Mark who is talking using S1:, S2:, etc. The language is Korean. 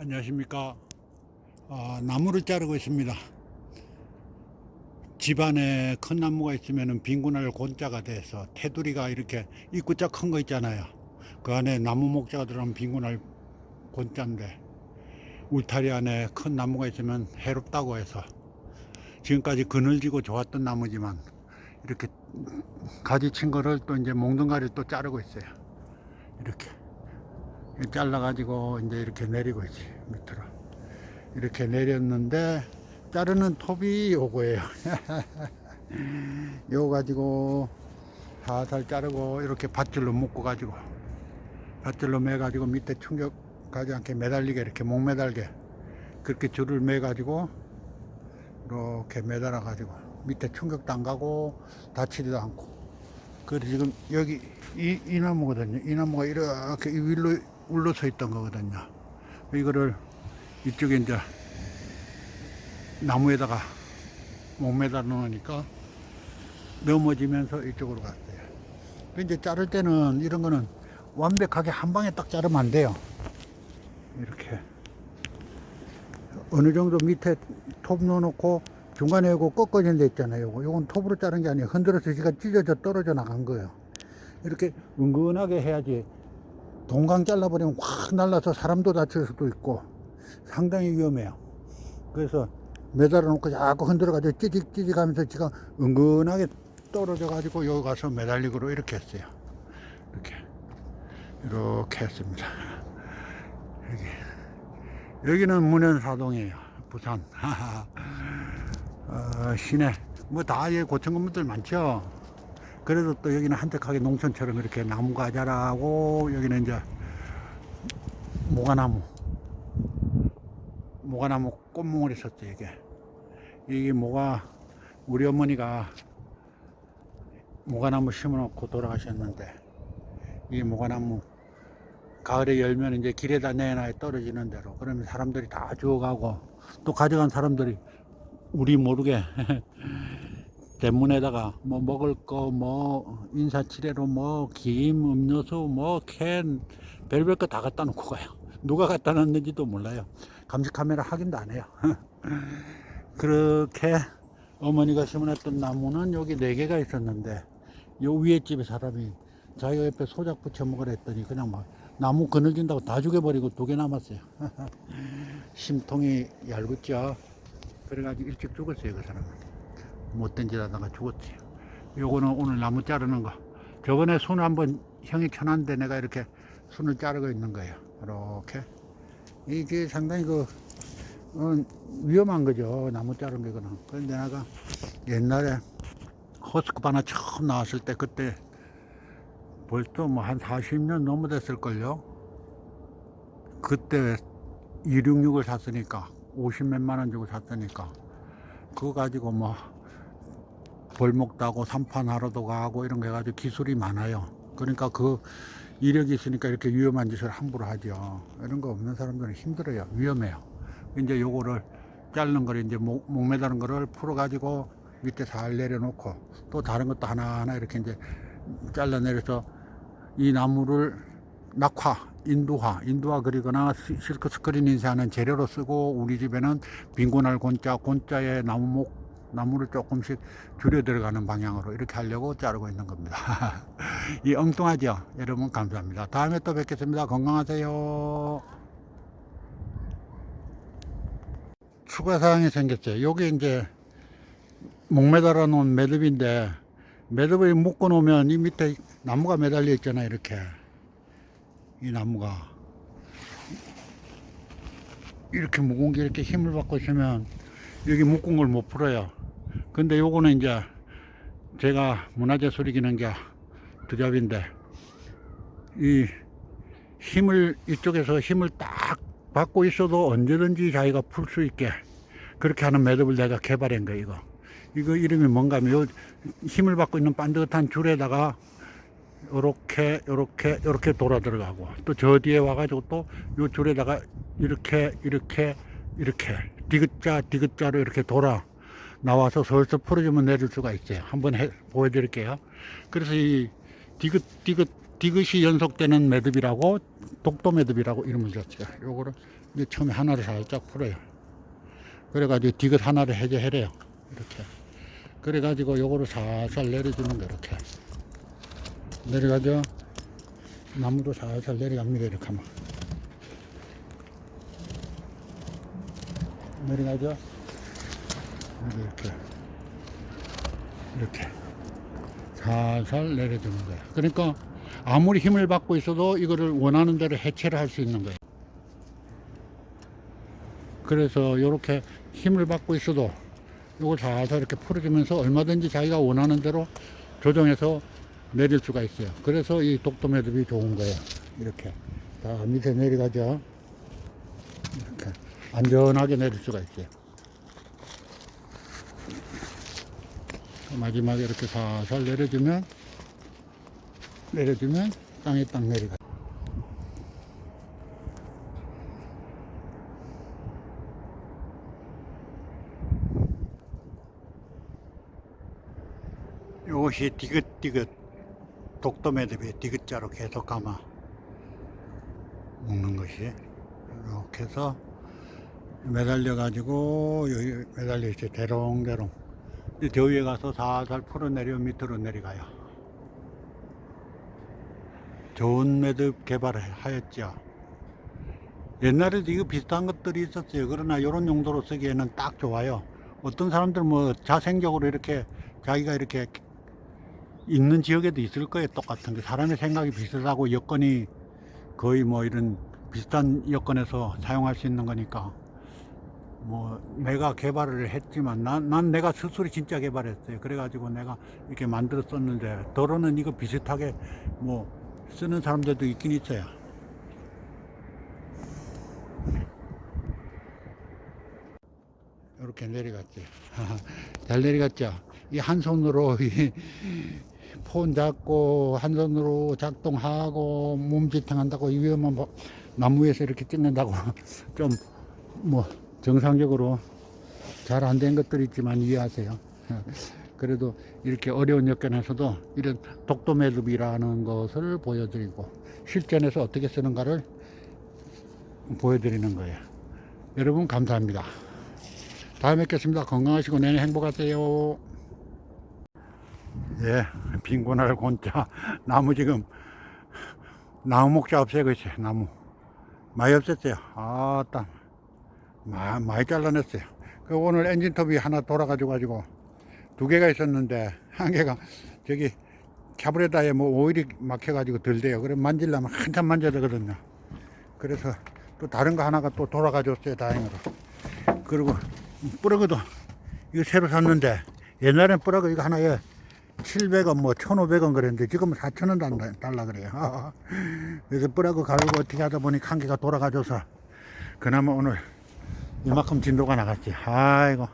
S1: 안녕하십니까. 아, 나무를 자르고 있습니다. 집안에 큰 나무가 있으면 빈군할 곤자가 돼서 테두리가 이렇게 입구자 큰 거 있잖아요. 그 안에 나무 목자가 들어가면 빈군할 곤자인데 울타리 안에 큰 나무가 있으면 해롭다고 해서 지금까지 그늘지고 좋았던 나무지만 이렇게 가지 친 거를 또 이제 몽둥가리를 또 자르고 있어요. 이렇게. 잘라가지고 이제 이렇게 내리고 있지 밑으로. 이렇게 내렸는데 자르는 톱이 요거예요. 요거 가지고 살살 자르고 이렇게 밧줄로 묶어 가지고 밧줄로 매 가지고 밑에 충격 가지 않게 매달리게 이렇게 목 매달게. 그렇게 줄을 매 가지고 이렇게 매달아 가지고 밑에 충격도 안 가고 다치지도 않고. 그래서 지금 여기 이, 이 나무거든요. 이 나무가 이렇게 이 위로 울러 서 있던 거거든요. 이거를 이쪽에 이제 나무에다가 목 매달아 놓으니까 넘어지면서 이쪽으로 갔어요. 그 이제 자를 때는 이런 거는 완벽하게 한 방에 딱 자르면 안 돼요. 이렇게 어느 정도 밑에 톱 넣어놓고 중간에 이거 꺾어진 데 있잖아요. 요거. 요건 톱으로 자른 게 아니에요. 흔들어서 지가 찢어져 떨어져 나간 거예요. 이렇게 은근하게 해야지 동강 잘라버리면 확 날라서 사람도 다칠 수도 있고 상당히 위험해요. 그래서 매달아 놓고 자꾸 흔들어 가지고 찌직찌직 하면서 지가 은근하게 떨어져 가지고 여기 가서 매달리기로 이렇게 했어요. 이렇게. 이렇게 했습니다. 여기. 여기는 문현사동이에요. 부산. 어, 시내. 뭐 다 고층 건물들 많죠. 그래도 또 여기는 한적하게 농촌처럼 이렇게 나무가 자라고 여기는 이제 모가나무 모가나무 꽃몽을 있었죠 이게. 이게 뭐가 우리 어머니가 모가나무 심어놓고 돌아가셨는데 이 모가나무 가을에 열면 이제 길에다 내놔야 떨어지는 대로. 그러면 사람들이 다 주워가고 또 가져간 사람들이 우리 모르게 대문에다가 뭐 먹을 거 뭐 인사치레로 뭐 김 음료수 뭐 캔 별별 거 다 갖다 놓고 가요. 누가 갖다 놨는지도 몰라요. 감시 카메라 확인도 안 해요. 그렇게 어머니가 심어놨던 나무는 여기 네 개가 있었는데 요 위에 집에 사람이 자기가 옆에 소작 붙여 먹으라 했더니 그냥 막 나무 그늘진다고 다 죽여버리고 두 개 남았어요. 심통이 얇았죠. 그래가지고 일찍 죽었어요 그 사람은 못된 짓 하다가 죽었지. 요거는 오늘 나무 자르는 거. 저번에 손 한번 형이 쳐놨는데 내가 이렇게 손을 자르고 있는 거예요. 이렇게. 이게 상당히 그, 어, 위험한 거죠. 나무 자른 게 그는. 그런데 내가 옛날에 호스크 바나 처음 나왔을 때 그때 벌써 뭐 한 40년 넘어 됐을걸요. 그때 266을 샀으니까 50 몇만 원 주고 샀으니까 그거 가지고 뭐 벌목 따고 삼판하러도 가고 이런 거 해가지고 기술이 많아요. 그러니까 그 이력이 있으니까 이렇게 위험한 짓을 함부로 하죠. 이런 거 없는 사람들은 힘들어요. 위험해요. 이제 요거를 자르는 거를 이제 목, 목 매다는 거를 풀어가지고 밑에 살 내려놓고 또 다른 것도 하나하나 이렇게 이제 잘라내려서 이 나무를 낙화, 인두화, 인두화 그리거나 시- 실크 스크린 인쇄하는 재료로 쓰고 우리 집에는 빈곤할 곤자, 곤자에 나무목 나무를 조금씩 줄여 들어가는 방향으로 이렇게 하려고 자르고 있는 겁니다. 이 엉뚱하죠? 여러분 감사합니다. 다음에 또 뵙겠습니다. 건강하세요. 추가 사항이 생겼어요. 여기 이제 목 매달아 놓은 매듭인데 매듭을 묶어 놓으면 이 밑에 나무가 매달려 있잖아요. 이렇게 이 나무가 이렇게 무거운 게 이렇게 힘을 받고 있으면 여기 묶은 걸 못 풀어요. 근데 요거는 이제 제가 문화재 소리 기능자 두잡인데 이 힘을 이쪽에서 힘을 딱 받고 있어도 언제든지 자기가 풀 수 있게 그렇게 하는 매듭을 내가 개발한 거예요 이거. 이거 이름이 뭔가 하면 요 힘을 받고 있는 반듯한 줄에다가 요렇게 요렇게 요렇게 돌아 들어가고 또 저 뒤에 와가지고 또 요 줄에다가 이렇게 이렇게 이렇게 디귿자 디귿자로 이렇게 돌아 나와서 설서 풀어주면 내릴 수가 있어요. 한번 해, 보여드릴게요. 그래서 이 디귿 디귿 디귿이 연속되는 매듭이라고 독도 매듭이라고 이름을 줬어요. 요거를 이제 처음에 하나를 살짝 풀어요. 그래가지고 디귿 하나를 해제해래요. 이렇게. 그래가지고 요거를 살살 내려주는 거 이렇게. 내려가죠. 나무도 살살 내려갑니다. 이렇게 하면. 내려가죠. 이렇게. 이렇게. 살살 내려주는 거예요. 그러니까 아무리 힘을 받고 있어도 이거를 원하는 대로 해체를 할 수 있는 거예요. 그래서 이렇게 힘을 받고 있어도 이걸 살살 이렇게 풀어주면서 얼마든지 자기가 원하는 대로 조정해서 내릴 수가 있어요. 그래서 이 독도 매듭이 좋은 거예요. 이렇게. 자, 밑에 내려가죠. 이렇게. 안전하게 내릴 수가 있어요. 마지막에 이렇게 살살 내려주면, 내려주면 땅에 딱 내려가. 이것이 디귿디귿 독도 매듭이 디귿자로 계속 감아 먹는 것이 이렇게 해서 매달려 가지고 매달려 있어요 대롱대롱 저 위에 가서 살살 풀어내려 밑으로 내려가요. 좋은 매듭 개발을 하였죠 옛날에도 이거 비슷한 것들이 있었어요. 그러나 이런 용도로 쓰기에는 딱 좋아요. 어떤 사람들 뭐 자생적으로 이렇게 자기가 이렇게 있는 지역에도 있을 거예요 똑같은 게. 사람의 생각이 비슷하고 여건이 거의 뭐 이런 비슷한 여건에서 사용할 수 있는 거니까 뭐 내가 개발을 했지만 난, 난 내가 스스로 진짜 개발했어요. 그래가지고 내가 이렇게 만들었었는데 더러는 이거 비슷하게 뭐 쓰는 사람들도 있긴 있어요. 이렇게 내려갔죠 잘 내려갔죠? 이 한 손으로 이폰 잡고 한 손으로 작동하고 몸지탱 한다고 이 위험한 뭐 나무 위에서 이렇게 찍는다고 좀 뭐 정상적으로 잘 안 된 것들이 있지만 이해하세요. 그래도 이렇게 어려운 여건에서도 이런 독도 매듭이라는 것을 보여드리고 실전에서 어떻게 쓰는가를 보여드리는 거예요. 여러분 감사합니다. 다음에 뵙겠습니다. 건강하시고 내년 행복하세요. 예, 빈곤할 곤자 나무 지금 나무 목자 없애고 있어요. 나무 많이 없앴어요. 아따 마, 많이 잘라냈어요. 그 오늘 엔진톱이 하나 돌아가지고 가지고 두 개가 있었는데 한 개가 저기 캐브레다에 뭐 오일이 막혀가지고 들대요. 그래 만질려면 한참 만져야 되거든요. 그래서 또 다른 거 하나가 또 돌아가줬어요. 다행으로. 그리고 뿌러그도 이거 새로 샀는데 옛날엔 뿌러그 이거 하나에 700원 뭐 1,500원 그랬는데 지금은 4,000원 달라, 달라 그래요. 그래서 뿌라고 갈고 어떻게 하다 보니까 한 개가 돌아가줘서 그나마 오늘 이만큼 진도가 나갔지. 아이고.